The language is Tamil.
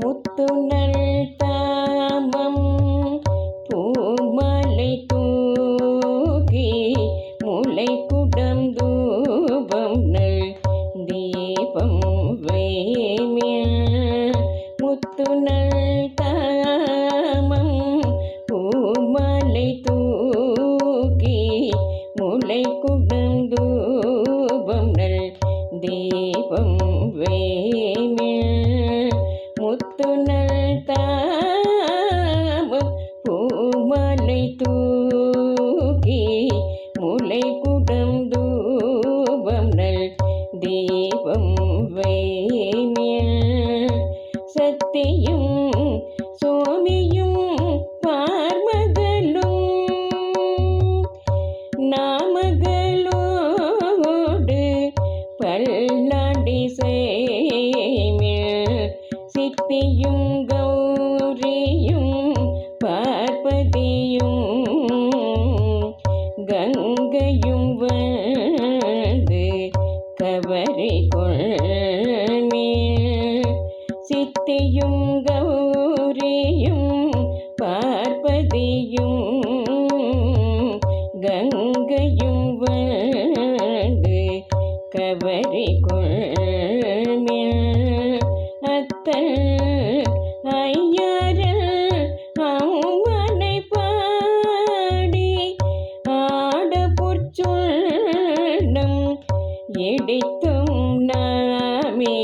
முத்துணல் தாமம் பூமலை தூக்கி முளை குடம் தூபம் நல் தீபம் வேமில் முத்துணல் தாமம் பூமலை தூக்கி முளை குடம் தூபம் நல் தீபம் வேமில் துணல் தாமும் பூமலை தூக்கி முளை குடம் தூபம் நல் தீபம் வேமில். சத்தியும் கீர்த்தியும் கௌரியும் பார்ப்பதியும் கங்கையும் வந்து கவரி கொள்மே சித்தியும் கௌரியும் பார்ப்பதியும் கங்கையும் வந்து கவரி கொள் எடுத்தும் நாமே